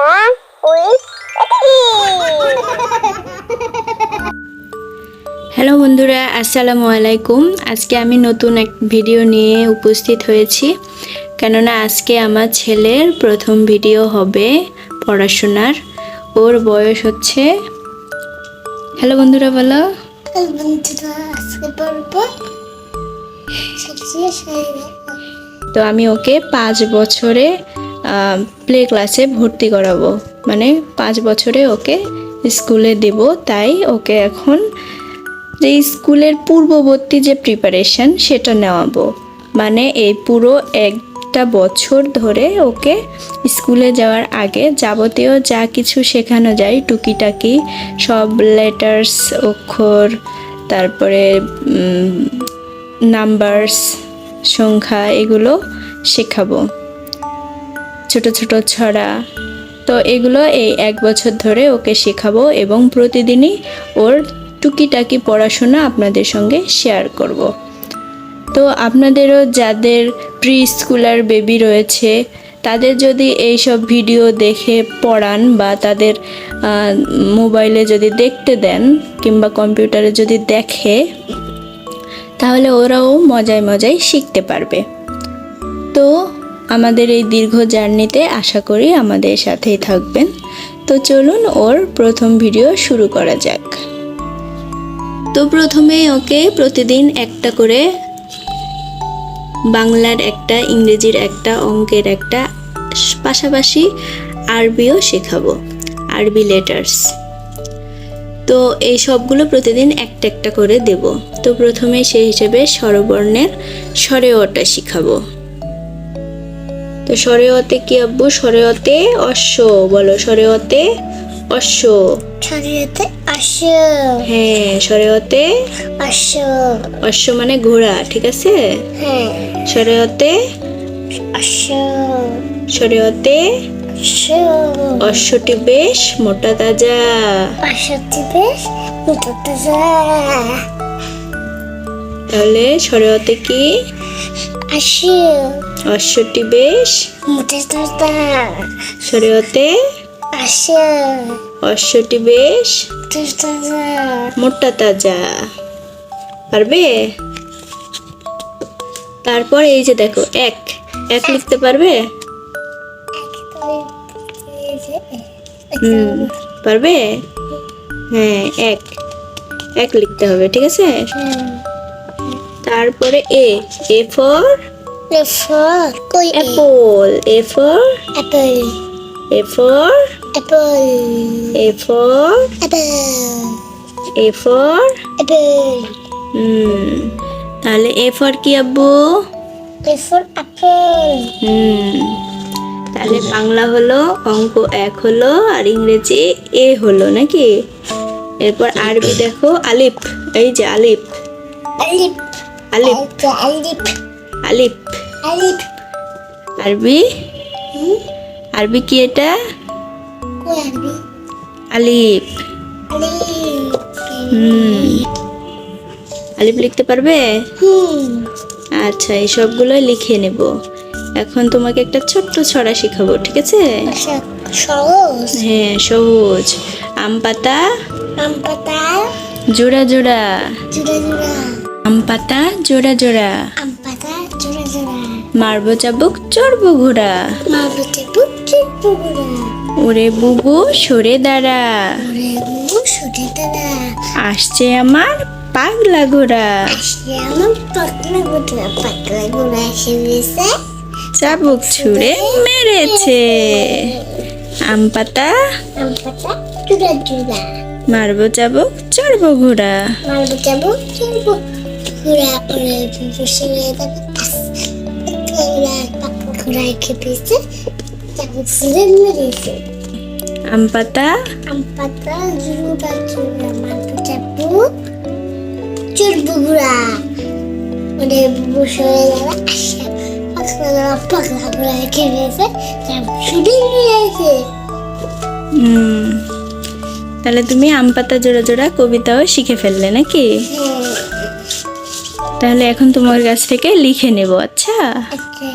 With hello বন্ধুরা আসসালামু আলাইকুম। আজকে আমি নতুন এক ভিডিও নিয়ে উপস্থিত হয়েছি। কেননা আজকে আমার ছেলের প্রথম ভিডিও হবে পড়াশোনার। ওর বয়স হচ্ছে হ্যালো বন্ধুরা বলো। তো আমি ওকে পাঁচ বছরে প্লে ক্লাসে ভর্তি করাবো। মানে পাঁচ বছরে ওকে স্কুলে দেব, তাই ওকে এখন যে স্কুলের পূর্ববর্তী যে প্রিপারেশন সেটা নেওয়াবো। মানে এই পুরো একটা বছর ধরে ওকে স্কুলে যাওয়ার আগে যাবতীয় যা কিছু শেখানো যায়, টুকিটাকি, সব লেটার্স অক্ষর, তারপরে নাম্বারস সংখ্যা এগুলো শেখাবো। ছোট ছোট ছড়া তো এগুলো এই এক বছর ধরে ওকে শেখাবো এবং প্রতিদিনই ওর টুকিটাকি পড়াশোনা আপনাদের সঙ্গে শেয়ার করব। তো আপনাদেরও যাদের প্রি স্কুলার বেবি রয়েছে, তাদের যদি এইসব ভিডিও দেখে পড়ান বা তাদের মোবাইলে যদি দেখতে দেন কিংবা কম্পিউটারে যদি দেখে, তাহলে ওরাও মজায় মজায় শিখতে পারবে তো আমাদের এই দীর্ঘ জার্নিতে আশা করি আমাদের সাথেই থাকবেন। তো চলুন ওর প্রথম ভিডিও শুরু করা যাক। তো প্রথমেই ওকে প্রতিদিন একটা করে বাংলার একটা, ইংরেজির একটা, অঙ্কের একটা, পাশাপাশি আরবিও শেখাবো, আরবি লেটার্স তো এই সবগুলো প্রতিদিন একটা একটা করে দেব। তো প্রথমে সেই হিসেবে স্বরবর্ণের স্বরেয়টা শিখাবো। তো স্বরেয়তে কি আব্বু? স্বরেয়তে অশ্ব বলো স্বরেয়তে অশ্ব। ছড়িয়েতে আসো হ্যাঁ স্বরেয়তে আসো অশ্ব মানে ঘোড়া ঠিক আছে? হ্যাঁ। স্বরেয়তে আসো স্বরেয়তে আসো অশ্বটি বেশ মোটা তাজা। পাশাতে বেশ মুটোতে যা তাহলে স্বরেয়তে কি? আসো অশ্বটি বেশ আসো অশ্বটি বেশ মোটা তাজা। পারবে? তারপর এই যে দেখো এক। এক লিখতে পারবে? হুম পারবে? হ্যাঁ এক। এক লিখতে হবে ঠিক আছে? তারপরে এ। এ ফর এফর কই apple A for apple A for apple A for apple A for apple hmm তাহলে এ ফর কি আব্বু? এফর অ্যাপল হুম তাহলে বাংলা হলো অঙ্ক এক হলো আর ইংরেজি এ হলো নাকি? এরপর আরবি দেখো আলিফ। এই যে আলিফ। আলিপ আলিফ। আলিপ আলিফ। আরবি আরবি কি এটা আলিফ হুম আলিফ লিখতে পারবে আচ্ছা এই লিখে নেব এখন তোমাকে একটা ছোট্ট ছড়া শেখাবো ঠিক আছে সহজ হ্যাঁ সহজ আম পাতা আম পাতা জোড়া জোড়া জোড়া জোড়া আম পাতা জোড়া জোড়া আম পাতা জোড়া জোড়া মারবো চাবুক চড়বো ঘোড়া। মা বেটে বুক চিপু গুড়া ওরে বুবু সরে দাঁড়া। ওরে বউ সুটে দাদা আসছে আমার পাগলা ঘোড়া। আমার পাতলা গুড়া পাতলা গুড়া এসে গেছে। চাবুক ছুঁড়ে মেরেছে। আম পাতা আম পাতা মারবো চাবুক চড়বো ঘোড়া। মারবো যাব চলবো ঘোড়া। ওরে যাবে ওরা পাকা ঘোড়ায় খেপেছে চাবুক ফুলে মেরেছে আম পাতা আম ঘোড়া বসে যাবে আসে ঘোড়ায় খেপেছে হুম তাহলে তুমি আম পাতা জোড়া জোড়া কবিতাও শিখে ফেললে নাকি হ্যাঁ তাহলে এখন তোমার কাছ থেকে লিখে নেব আচ্ছা? আচ্ছা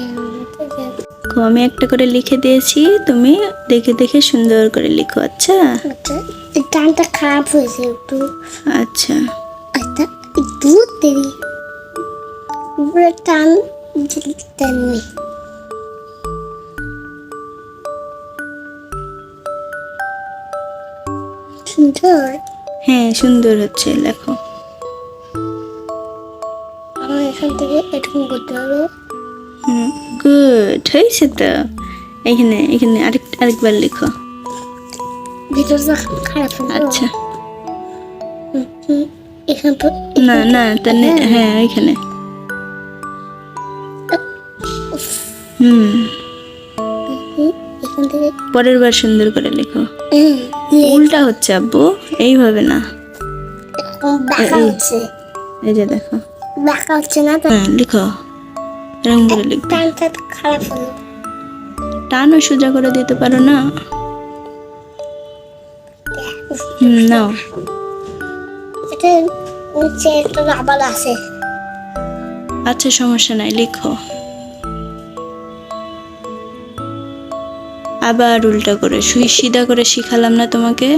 আমি একটা করে লিখে দিয়েছি তুমি দেখে দেখে সুন্দর করে লিখো আচ্ছা? আচ্ছা এই টানটা খারাপ হয়েছে একটু। আচ্ছা। আচ্ছা একটু দেরি। উপরে টান সুন্দর? হ্যাঁ সুন্দর হচ্ছে লেখো এখান থেকে এরকম করতে হবে। গুড হয়েছে তো। এখানে এখানে আরেক আরেকবার লিখো। ভিতরটা খারাপ আচ্ছা। এখান তো না না তাহলে হ্যাঁ এখানে। হুম। পরের বার সুন্দর করে লিখো। উল্টা হচ্ছে আব্বু এইভাবে না। এই যে দেখো। বাঁকা হচ্ছে না তো? লিখো। এরকম করে লিখবে। টানটা খারাপ হলো। টানও সোজা করে দিতে পারো না? নাও। এটা নিচে একটা রাবার আছে। আচ্ছা সমস্যা নাই লিখো। আবার উল্টা করে সুই সিধা করে শিখালাম না তোমাকে?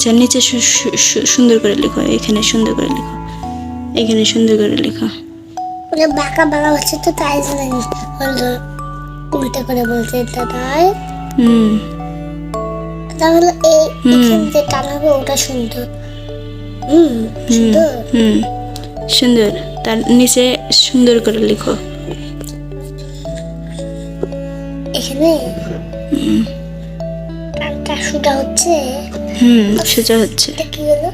আচ্ছা নিচে সুন্দর করে লিখো এখানে সুন্দর করে লিখো এখানে সুন্দর করে লিখো। ওটা বাঁকা বাঁকা হচ্ছে তো তাই হলো উল্টে করে বলছে দাদাই হুম। তাহলে এই যে টান হবে ওটা সুন্দর। হুম সুন্দর। হুম সুন্দর। তার নিচে সুন্দর করে লিখো। এখানে টানটা সুটা হচ্ছে হুম সোজা হচ্ছে। এটা কি হলো?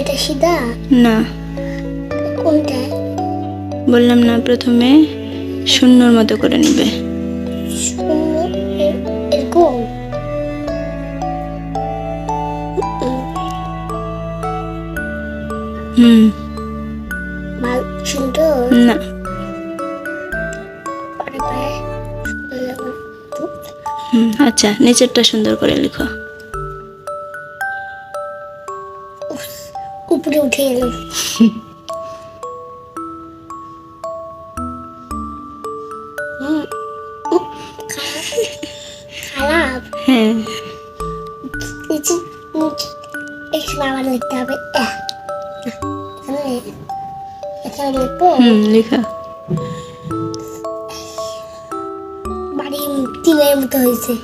এটা সিধা? না। কোনটা? বললাম না প্রথমে শূন্যর মতো করে নিবে। এরকম হুম। আচ্ছা নিচেরটা সুন্দর করে লিখো। উপরে উঠে খারাপ খারাপ। হ্যাঁ। নিচে লিখতে হবে। হুম লিখো। বাড়ি টিনের মতো হয়েছে।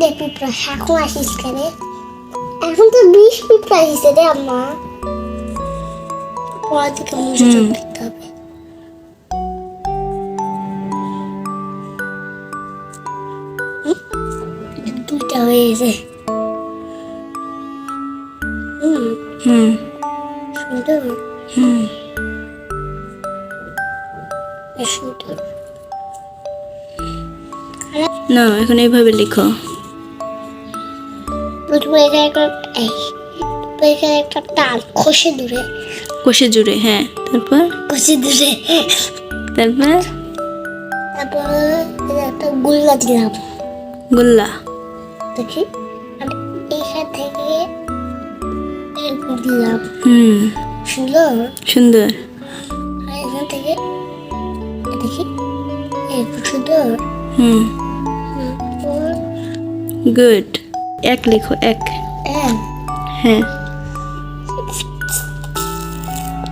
রে পিঁপড়া এখন আসিস কেন? এখন তো বিষ পিঁপড়া আসিস রে আম্মা। পড়া থেকে মনোযোগ দিতে হবে? দুইটা হয়ে গেছে। হুম। হুম। সুন্দর। হুম। সুন্দর। না এখন এইভাবে লিখো। এখানে একটা এই এখানে একটা টান খসে দূরে। কষে জুড়ে হ্যাঁ তারপর? খসে দূরে। তারপর? তারপর একটা গুল্লা দিলাম। গোল্লা। দেখি এইখান থেকে এরকম দিলাম। হুম। সুন্দর? সুন্দর। আর এখান থেকে দেখি এরকম সুন্দর। হুম। গুড। এক লিখো এক। হ্যাঁ।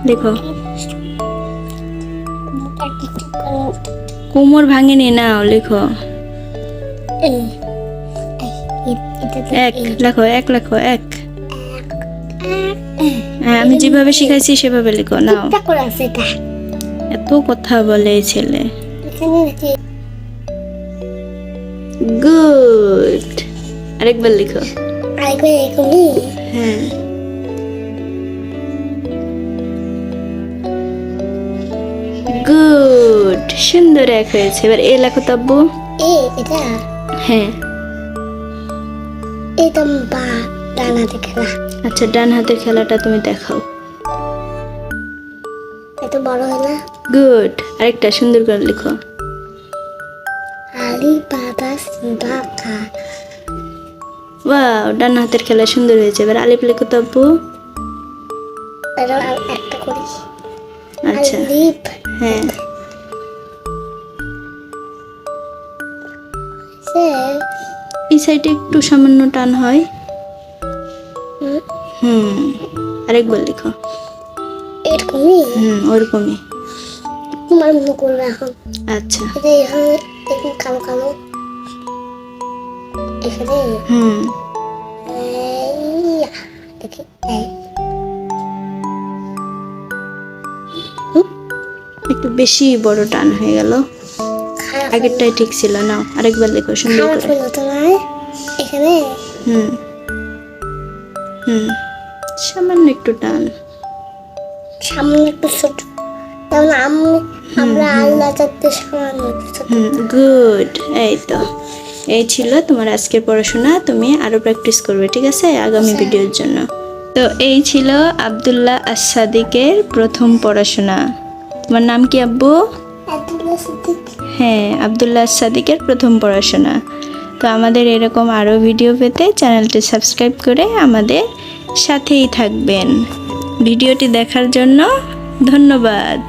করে কোমর ভাঙেনি নাও লিখো। এক লেখো এক লেখো এক। হ্যাঁ আমি যেভাবে শিখাইছি সেভাবে লিখো নাও। এত কথা বলে ছেলে। গুড। আরেকবার লিখো। আরেকবার এরকমই হ্যাঁ। গুড সুন্দর এক হয়েছে। এবার এ লেখো তো আব্বু। এ এটা? হ্যাঁ। এটা বা ডানাতে খেলা। আচ্ছা ডান হাতের খেলাটা তুমি দেখাও। এত বড় না গুড আরেকটা সুন্দর করে লিখো। ওয়াও ডান হাতের খেলা সুন্দর হয়েছে। এবার আলিপ লিখো তো আব্বু আচ্ছা। হ্যাঁ। এই সাইডে একটু সামান্য টান হয়। হুম, আরেকবার লিখো। এরকমই? হুম ওরকমই। তোমার মতো করবে এখন। আচ্ছা। কালো কালো। এখানে হুম। দেখি একটু বেশি বড় টান হয়ে গেল। আগেরটাই ঠিক ছিল না। আরেকবার দেখো সুন্দর করে। এখানে? হুম। হুম। সামান্য একটু টান। সামনে একটু ছোট। যেমন আমি আমরা আল্লাহ চারটে সামান্য গুড। এই তো। এই ছিল তোমার আজকের পড়াশোনা। তুমি আরও প্র্যাকটিস করবে ঠিক আছে? আগামী ভিডিওর জন্য। তো এই ছিল আব্দুল্লাহ আসাদিকের প্রথম পড়াশোনা। তোমার নাম কি আব্বু? হ্যাঁ আবদুল্লাহ সাদিকের প্রথম পড়াশোনা। তো আমাদের এরকম আরও ভিডিও পেতে চ্যানেলটি সাবস্ক্রাইব করে আমাদের সাথেই থাকবেন। ভিডিওটি দেখার জন্য ধন্যবাদ।